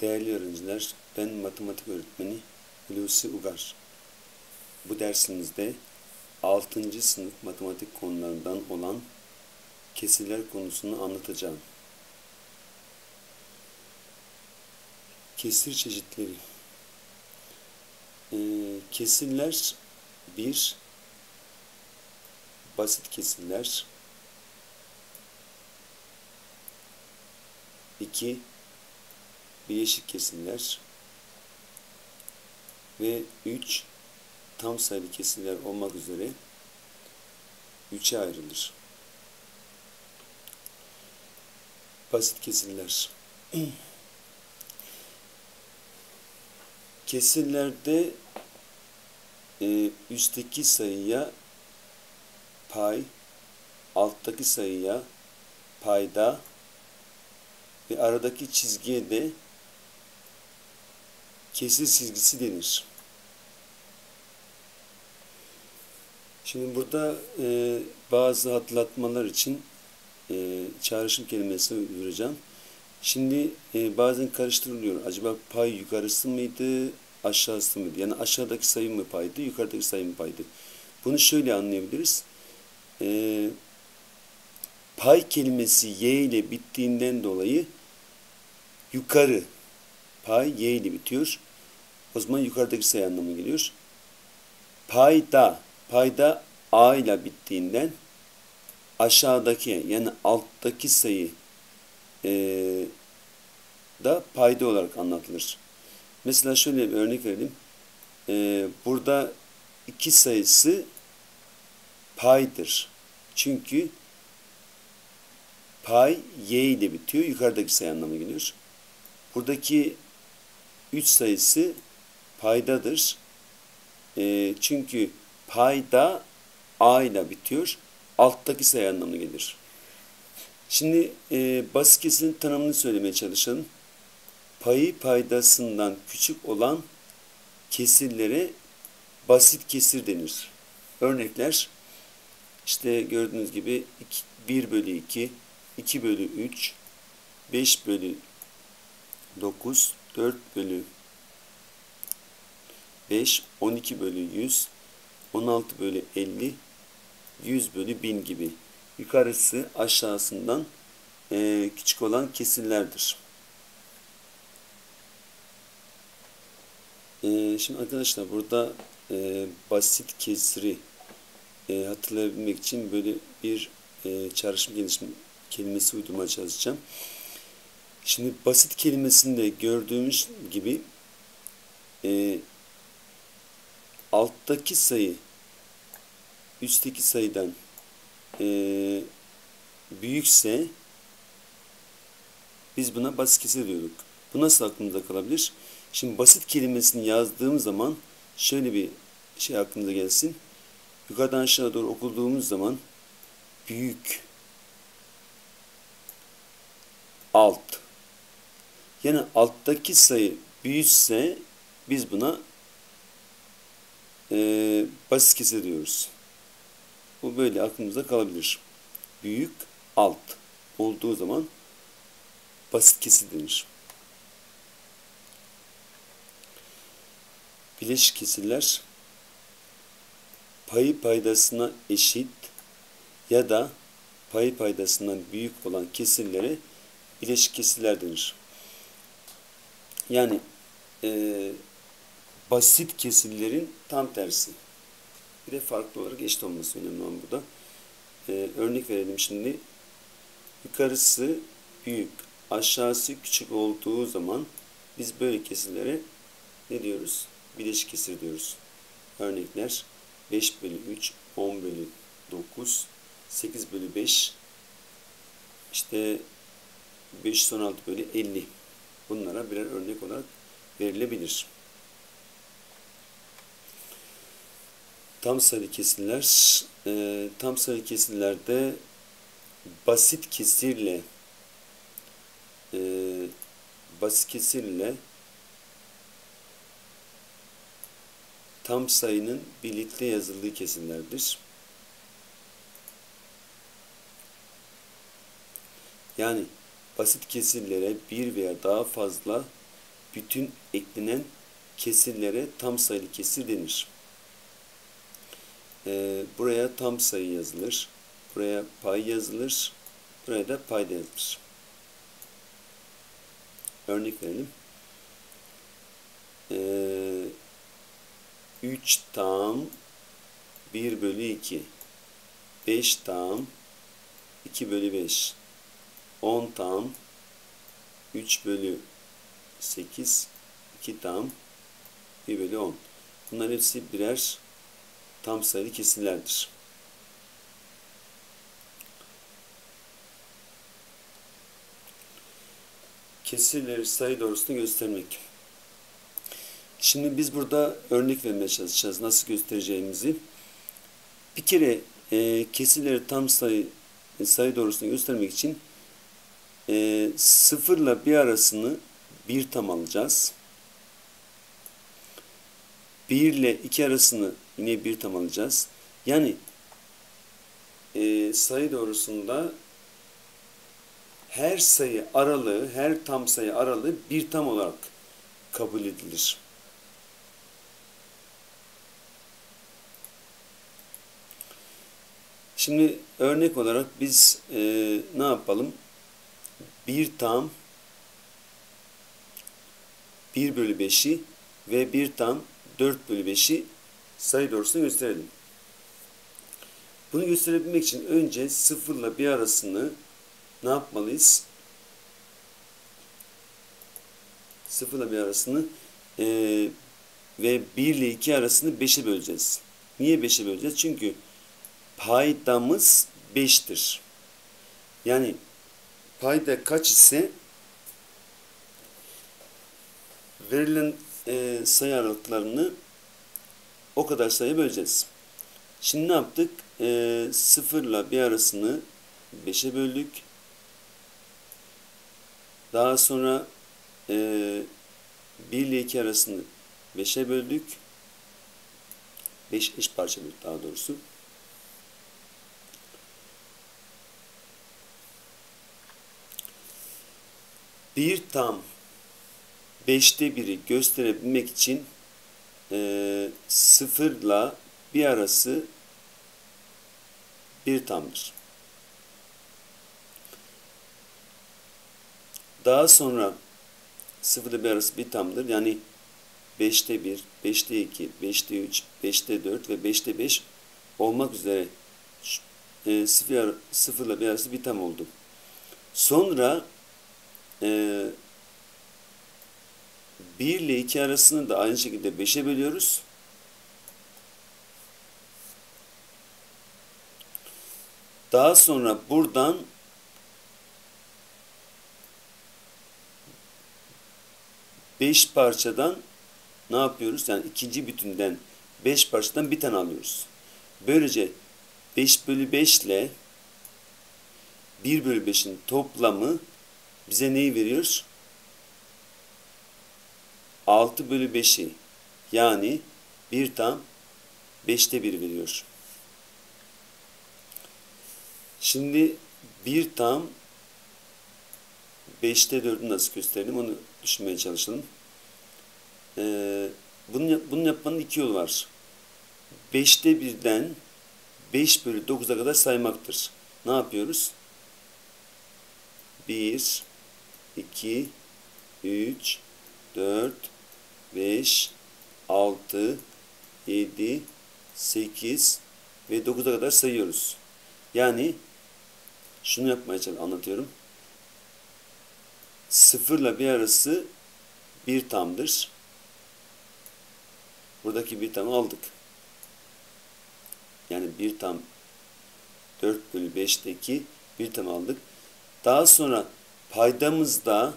Değerli öğrenciler, ben matematik öğretmeni Hulusi Ugar. Bu dersimizde 6. sınıf matematik konularından olan kesirler konusunu anlatacağım. Kesir çeşitleri. Ee, kesirler bir basit kesirler 2 bileşik kesirler ve 3 tam sayılı kesirler olmak üzere 3'e ayrılır. Basit kesirler. Kesirlerde e, üstteki sayıya pay, alttaki sayıya payda ve aradaki çizgiye de kesir çizgisi denir. Şimdi burada e, bazı hatırlatmalar için e, çağrışım kelimesini uyduracağım. Şimdi e, bazen karıştırılıyor. Acaba pay yukarısı mıydı, aşağısı mıydı? Yani aşağıdaki sayı mı paydı, yukarıdaki sayı mı paydı? Bunu şöyle anlayabiliriz. E, pay kelimesi y ile bittiğinden dolayı yukarı pay y ile bitiyor. O zaman yukarıdaki sayı anlamı geliyor. Payda, payda a ile bittiğinden aşağıdaki yani alttaki sayı e, da payda olarak anlatılır. Mesela şöyle bir örnek verelim. E, burada iki sayısı paydır. Çünkü pay y ile bitiyor. Yukarıdaki sayı anlamı geliyor. Buradaki 3 sayısı paydadır. E, çünkü payda a ile bitiyor. Alttaki sayı anlamına gelir. Şimdi e, basit kesirin tanımını söylemeye çalışalım. Payı paydasından küçük olan kesirlere basit kesir denir. Örnekler işte gördüğünüz gibi 1 bölü 2, 2 bölü 3, 5 bölü 9, 4 bölü 5, 12 bölü 100, 16 bölü 50, 100 bölü 1000 gibi yukarısı aşağısından e, küçük olan kesirlerdir. E, şimdi arkadaşlar burada e, basit kesiri e, hatırlayabilmek için böyle bir e, çağrışım gelişim kelimesi uydurmaya çalışacağım. Şimdi basit kelimesinde gördüğümüz gibi e, alttaki sayı üstteki sayıdan e, büyükse biz buna basit kesir diyorduk. Bu nasıl aklımızda kalabilir? Şimdi basit kelimesini yazdığım zaman şöyle bir şey aklınıza gelsin. Yukarıdan aşağı doğru okuduğumuz zaman büyük alt yani alttaki sayı büyükse biz buna e, basit kesir diyoruz. Bu böyle aklımızda kalabilir. Büyük alt olduğu zaman basit kesir denir. Bileşik kesirler payı paydasına eşit ya da payı paydasından büyük olan kesirlere bileşik kesirler denir. Yani e, basit kesirlerin tam tersi. Bir de farklı olarak eşit olması önemli olan burada. E, örnek verelim şimdi. Yukarısı büyük, aşağısı küçük olduğu zaman biz böyle kesirlere ne diyoruz? Bileşik kesir diyoruz. Örnekler 5 bölü 3, 10 bölü 9, 8 bölü 5, işte 516 bölü 50. Bunlara birer örnek olarak verilebilir. Tam sayılı kesirler, e, tam sayılı kesirlerde basit kesirle e, basit kesirle tam sayının birlikte yazıldığı kesirlerdir. Yani basit kesirlere bir veya daha fazla bütün eklenen kesirlere tam sayılı kesir denir. Ee, buraya tam sayı yazılır. Buraya pay yazılır. Buraya da payda yazılır. Örnek verelim. Ee, 3 tam 1 bölü 2 5 tam 2 bölü 5 10 tam 3 bölü 8 2 tam 1 bölü 10 bunlar hepsi birer tam sayılı kesirlerdir. Kesirleri sayı doğrusunu göstermek. Şimdi biz burada örnek vermeye çalışacağız. Nasıl göstereceğimizi. Bir kere e, kesirleri tam sayı sayı doğrusunu göstermek için e, sıfırla bir arasını bir tam alacağız. Bir ile iki arasını yine bir tam alacağız. Yani e, sayı doğrusunda her sayı aralığı, her tam sayı aralığı bir tam olarak kabul edilir. Şimdi örnek olarak biz e, ne yapalım? Bir tam 1 bölü 5'i ve bir tam 4 bölü 5'i sayı doğrusunu gösterelim. Bunu gösterebilmek için önce 0 ile 1 arasını ne yapmalıyız? 0 ile 1 arasını e, ve 1 ile 2 arasını 5'e böleceğiz. Niye 5'e böleceğiz? Çünkü paydamız 5'tir. Yani payda kaç ise verilen e, sayı aralıklarını o kadar sayı böleceğiz. Şimdi ne yaptık? E, 0 ile 1 arasını 5'e böldük. Daha sonra e, 1 ile 2 arasını 5'e böldük. 5 eş parça böldük daha doğrusu. bir tam beşte biri gösterebilmek için e, sıfırla bir arası bir tamdır. Daha sonra sıfırla bir arası bir tamdır. Yani beşte bir, beşte iki, beşte üç, beşte dört ve beşte beş olmak üzere e, sıfır, sıfırla bir arası bir tam oldu. Sonra e, 1 ile 2 arasını da aynı şekilde 5'e bölüyoruz. Daha sonra buradan beş parçadan ne yapıyoruz? Yani ikinci bütünden beş parçadan bir tane alıyoruz. Böylece 5 bölü 5 ile 1 bölü 5'in toplamı bize neyi veriyor? 6 bölü 5'i yani 1 tam 5'te 1 veriyor. Şimdi 1 tam 5'te 4'ü nasıl gösterelim onu düşünmeye çalışalım. Ee, bunu, bunu yapmanın iki yolu var. 5'te 1'den 5 bölü 9'a kadar saymaktır. Ne yapıyoruz? 1, 2, 3, 4, 5, 6, 7, 8 ve 9'a kadar sayıyoruz. Yani şunu yapmaya anlatıyorum. 0 ile 1 arası bir tamdır. Buradaki bir tamı aldık. Yani bir tam 4 bölü 5'teki bir tam aldık. Daha sonra paydamızda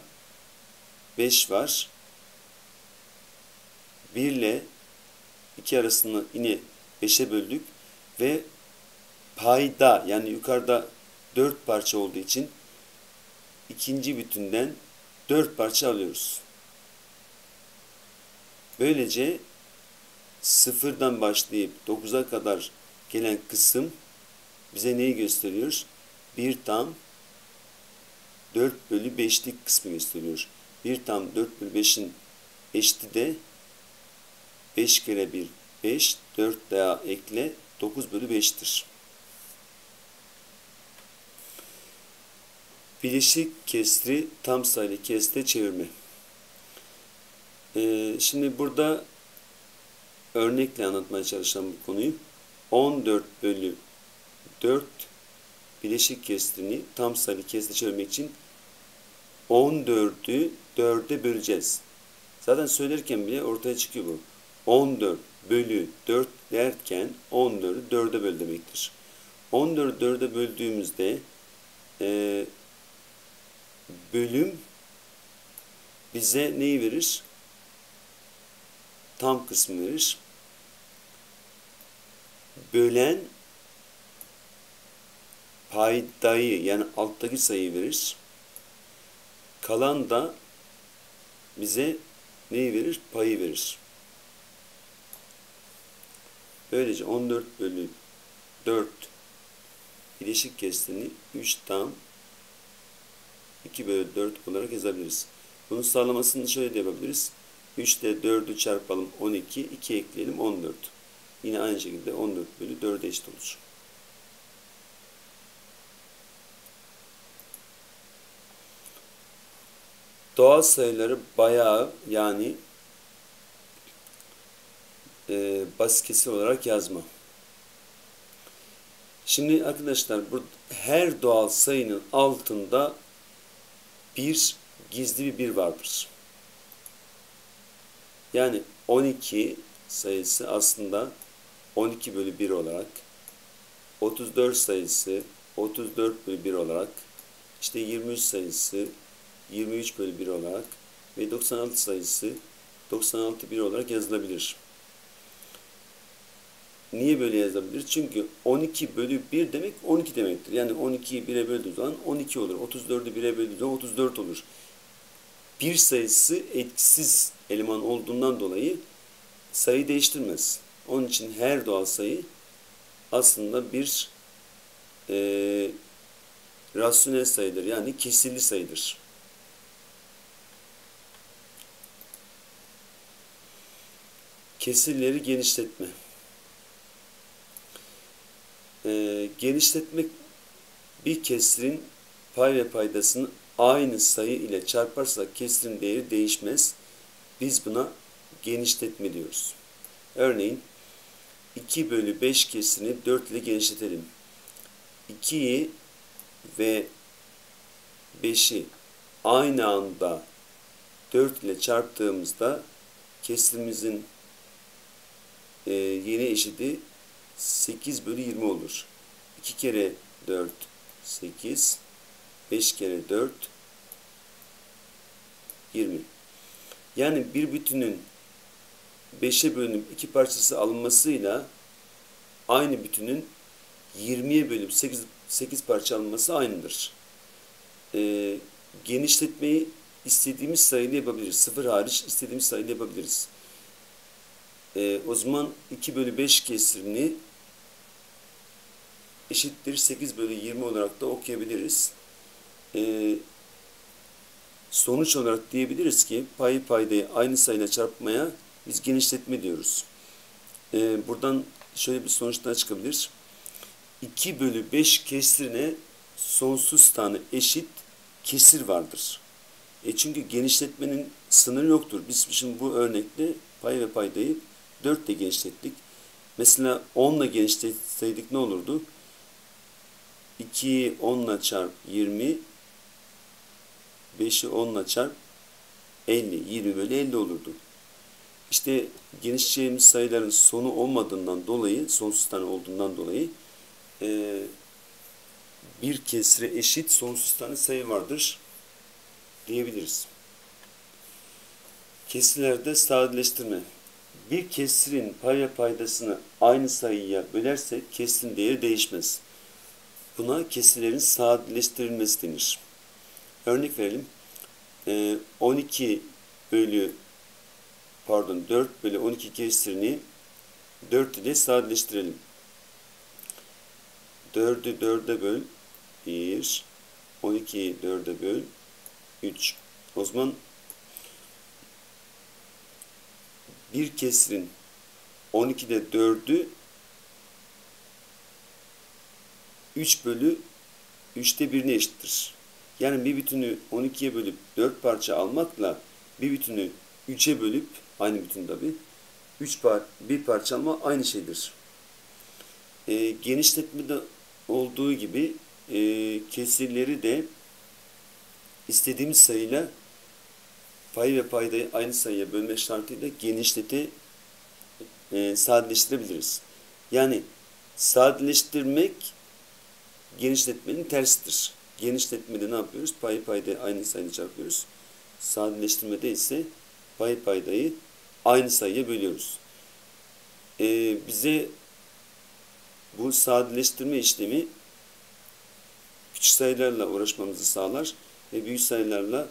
5 var. 1 ile 2 arasını yine 5'e böldük ve payda yani yukarıda 4 parça olduğu için ikinci bütünden 4 parça alıyoruz. Böylece sıfırdan başlayıp 9'a kadar gelen kısım bize neyi gösteriyor? Bir tam 4 bölü 5'lik kısmı gösteriyor. Bir tam 4 bölü 5'in eşiti de 5 kere 1 5 4 daha ekle 9 bölü 5'tir. Bileşik kesri tam sayılı keste çevirme. Ee, şimdi burada örnekle anlatmaya çalışacağım bu konuyu. 14 bölü 4 bileşik kestirini tam sayılı keste çevirmek için 14'ü 4'e böleceğiz. Zaten söylerken bile ortaya çıkıyor bu. 14 bölü 4 derken 14'ü 4'e böl demektir. 14'ü 4'e böldüğümüzde e, bölüm bize neyi verir? Tam kısmı verir. Bölen paydayı yani alttaki sayıyı verir. Kalan da bize neyi verir? Payı verir. Böylece 14 bölü 4 bileşik kestiğini 3 tam 2 bölü 4 olarak yazabiliriz. Bunun sağlamasını şöyle de yapabiliriz. 3 ile 4'ü çarpalım 12, 2 ekleyelim 14. Yine aynı şekilde 14 bölü 4'e eşit olur. Doğal sayıları bayağı yani e, basit kesir olarak yazma. Şimdi arkadaşlar bu her doğal sayının altında bir gizli bir bir vardır. Yani 12 sayısı aslında 12 bölü 1 olarak 34 sayısı 34 bölü 1 olarak işte 23 sayısı 23 bölü 1 olarak ve 96 sayısı 96 1 olarak yazılabilir. Niye böyle yazabilir? Çünkü 12 bölü 1 demek 12 demektir. Yani 12'yi 1'e böldüğü zaman 12 olur. 34'ü 1'e böldüğü zaman 34 olur. Bir sayısı etkisiz eleman olduğundan dolayı sayı değiştirmez. Onun için her doğal sayı aslında bir e, rasyonel sayıdır. Yani kesirli sayıdır. Kesirleri genişletme. E, genişletmek bir kesirin pay ve paydasını aynı sayı ile çarparsak kesirin değeri değişmez. Biz buna genişletme diyoruz. Örneğin 2 bölü 5 kesirini 4 ile genişletelim. 2'yi ve 5'i aynı anda 4 ile çarptığımızda kesirimizin e, yeni eşidi 8 bölü 20 olur. 2 kere 4 8 5 kere 4 20. Yani bir bütünün 5'e bölünüp iki parçası alınmasıyla aynı bütünün 20'ye bölüp 8, 8 parça alınması aynıdır. Ee, genişletmeyi istediğimiz sayıyla yapabiliriz. Sıfır hariç istediğimiz sayıyla yapabiliriz. Ee, o zaman 2 bölü 5 kesirini eşittir 8 bölü 20 olarak da okuyabiliriz. Ee, sonuç olarak diyebiliriz ki payı paydayı aynı sayıyla çarpmaya biz genişletme diyoruz. Ee, buradan şöyle bir sonuçtan çıkabilir. 2 bölü 5 kesirine sonsuz tane eşit kesir vardır. E çünkü genişletmenin sınırı yoktur. Biz şimdi bu örnekte pay ve paydayı 4 ile genişlettik. Mesela 10 ile genişletseydik ne olurdu? 2'yi 10 ile çarp 20, 5'i 10 ile çarp 50, 20 bölü 50 olurdu. İşte genişleyeceğimiz sayıların sonu olmadığından dolayı, sonsuz tane olduğundan dolayı e, bir kesre eşit sonsuz tane sayı vardır diyebiliriz. Kesirlerde sadeleştirme. Bir kesirin pay ve paydasını aynı sayıya bölersek kesirin değeri değişmez. Buna kesirlerin sadeleştirilmesi denir. Örnek verelim. 12 e, bölü pardon 4 bölü 12 kesirini 4 ile sadeleştirelim. 4'ü 4'e böl 1 12'yi 4'e böl 3 o zaman bir kesirin 12'de 4'ü 3 bölü 3'te 1'ine eşittir. Yani bir bütünü 12'ye bölüp 4 parça almakla bir bütünü 3'e bölüp aynı bütün tabi 3 par bir parça alma aynı şeydir. E, genişletmede olduğu gibi e, kesirleri de istediğimiz sayıyla pay ve paydayı aynı sayıya bölme şartıyla genişlete e, sadeleştirebiliriz. Yani sadeleştirmek genişletmenin tersidir. Genişletmede ne yapıyoruz? Pay paydayı aynı sayıyla çarpıyoruz. Sadeleştirmede ise pay paydayı aynı sayıya bölüyoruz. Ee, bize bu sadeleştirme işlemi küçük sayılarla uğraşmamızı sağlar ve büyük sayılarla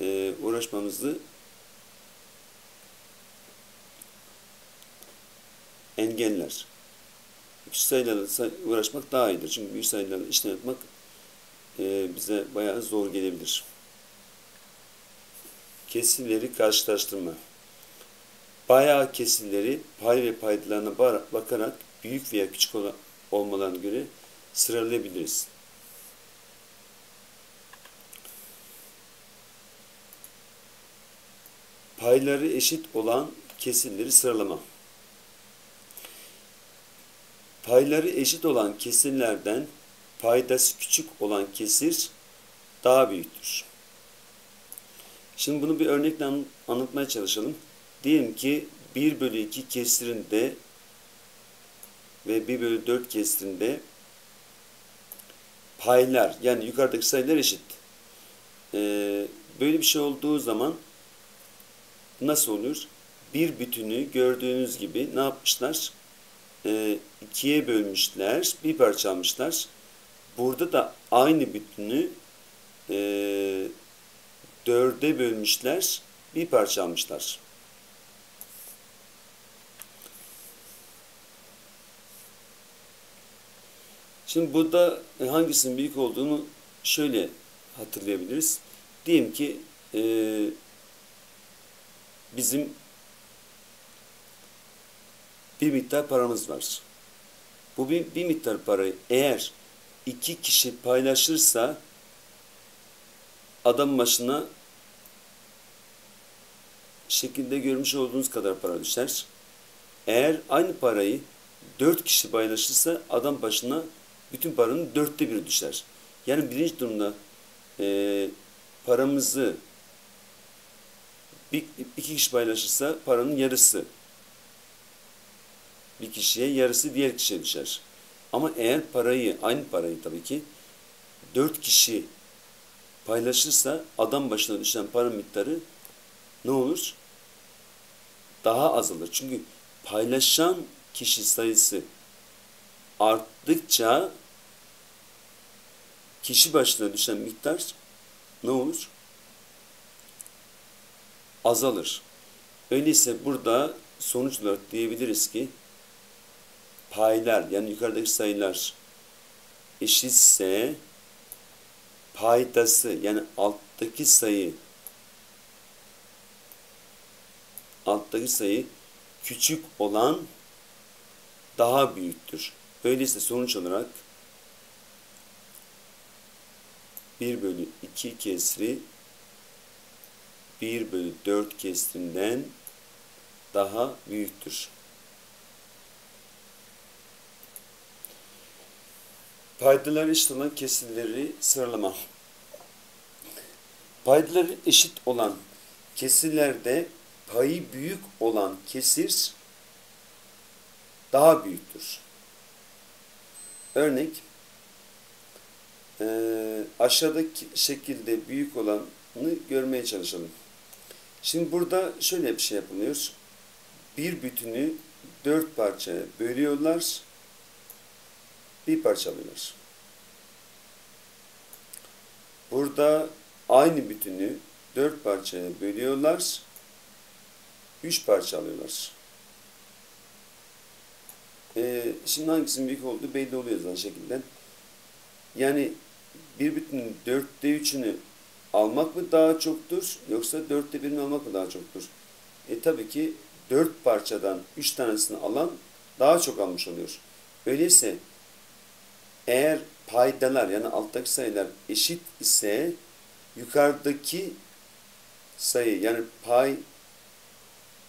e, uğraşmamızı engeller. Küçük sayılarla uğraşmak daha iyidir. Çünkü büyük sayılarla işlem yapmak e, bize bayağı zor gelebilir. Kesirleri karşılaştırma. Bayağı kesirleri pay ve paydalarına bakarak büyük veya küçük olmalarına göre sıralayabiliriz. Payları eşit olan kesirleri sıralama. Payları eşit olan kesirlerden paydası küçük olan kesir daha büyüktür. Şimdi bunu bir örnekle anlatmaya çalışalım. Diyelim ki 1 bölü 2 kesirinde ve 1 bölü 4 kesirinde paylar yani yukarıdaki sayılar eşit. Ee, böyle bir şey olduğu zaman nasıl olur? Bir bütünü gördüğünüz gibi ne yapmışlar? Ee, ikiye bölmüşler, bir parça almışlar. Burada da aynı bütünü e, dörde bölmüşler, bir parça almışlar. Şimdi burada hangisinin büyük olduğunu şöyle hatırlayabiliriz. Diyelim ki e, bizim bir miktar paramız var. Bu bir, bir miktar parayı eğer iki kişi paylaşırsa adam başına şekilde görmüş olduğunuz kadar para düşer. Eğer aynı parayı dört kişi paylaşırsa adam başına bütün paranın dörtte biri düşer. Yani birinci durumda e, paramızı bir, iki kişi paylaşırsa paranın yarısı bir kişiye yarısı diğer kişiye düşer. Ama eğer parayı, aynı parayı tabii ki dört kişi paylaşırsa adam başına düşen para miktarı ne olur? Daha azalır. Çünkü paylaşan kişi sayısı arttıkça kişi başına düşen miktar ne olur? Azalır. Öyleyse burada sonuç olarak diyebiliriz ki paylar yani yukarıdaki sayılar eşitse paydası yani alttaki sayı alttaki sayı küçük olan daha büyüktür. Öyleyse sonuç olarak 1 bölü 2 kesri 1 bölü 4 kesrinden daha büyüktür. Paydaları eşit olan kesirleri sıralama. Paydaları eşit olan kesirlerde payı büyük olan kesir daha büyüktür. Örnek e, aşağıdaki şekilde büyük olanı görmeye çalışalım. Şimdi burada şöyle bir şey yapılıyor. Bir bütünü dört parçaya bölüyorlar bir parçalıyorlar. Burada aynı bütünü dört parçaya bölüyorlar. Üç parça alıyorlar. Ee, şimdi hangisinin büyük olduğu belli oluyor zaten şekilden. Yani bir bütünün dörtte üçünü almak mı daha çoktur yoksa dörtte birini almak mı daha çoktur? E tabii ki 4 parçadan 3 tanesini alan daha çok almış oluyor. Öyleyse eğer paydalar yani alttaki sayılar eşit ise yukarıdaki sayı yani pay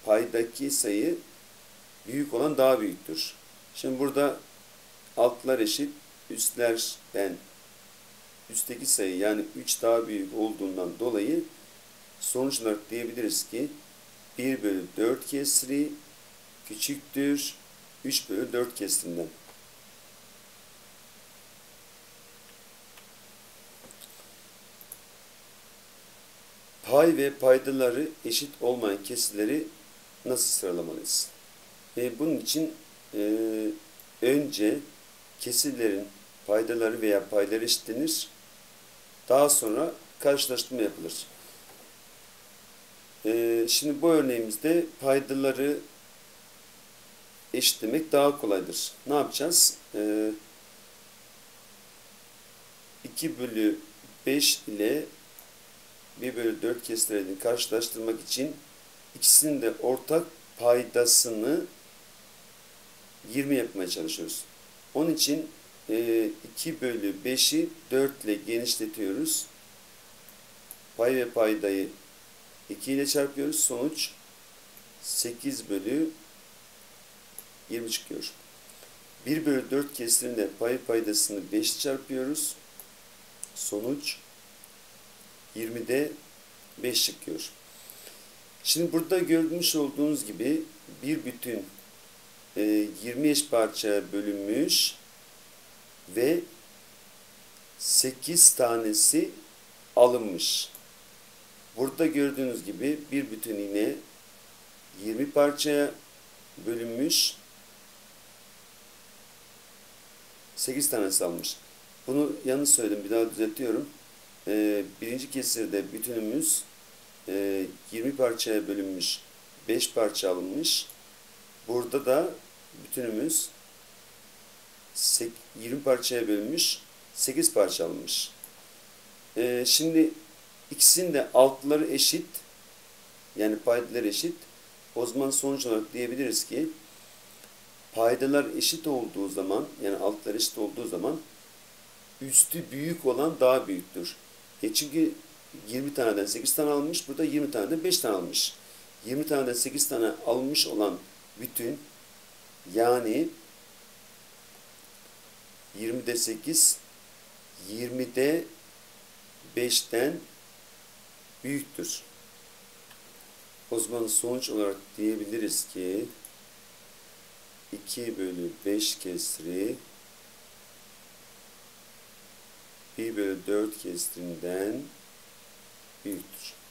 paydaki sayı büyük olan daha büyüktür. Şimdi burada altlar eşit, üstlerden üstteki sayı yani 3 daha büyük olduğundan dolayı sonuç olarak diyebiliriz ki 1 bölü 4 kesri küçüktür 3 bölü 4 kesrinden. Pay ve paydaları eşit olmayan kesirleri nasıl sıralamalıyız? E, bunun için e, önce kesirlerin paydaları veya payları eşitlenir. Daha sonra karşılaştırma yapılır. E, şimdi bu örneğimizde paydaları eşitlemek daha kolaydır. Ne yapacağız? E, 2 bölü 5 ile 1 bölü 4 kesirlerini karşılaştırmak için ikisinin de ortak paydasını 20 yapmaya çalışıyoruz. Onun için 2 bölü 5'i 4 ile genişletiyoruz. Pay ve paydayı 2 ile çarpıyoruz. Sonuç 8 bölü 20 çıkıyor. 1 bölü 4 kesirinde pay paydasını 5 çarpıyoruz. Sonuç 20'de 5 çıkıyor. Şimdi burada görmüş olduğunuz gibi bir bütün 20 eş parçaya bölünmüş ve 8 tanesi alınmış. Burada gördüğünüz gibi bir bütün yine 20 parçaya bölünmüş 8 tanesi almış. Bunu yanlış söyledim. Bir daha düzeltiyorum. Ee, birinci kesirde bütünümüz e, 20 parçaya bölünmüş 5 parça alınmış. Burada da bütünümüz 20 parçaya bölünmüş 8 parça alınmış. Ee, şimdi ikisinin de altları eşit yani paydalar eşit. O zaman sonuç olarak diyebiliriz ki paydalar eşit olduğu zaman yani altlar eşit olduğu zaman üstü büyük olan daha büyüktür. E çünkü 20 taneden 8 tane almış. Burada 20 taneden 5 tane almış. 20 taneden 8 tane almış olan bütün yani 20'de 8 20'de 5'ten büyüktür. O zaman sonuç olarak diyebiliriz ki 2 bölü 5 kesri 1 bölü 4 kesrinden büyüktür.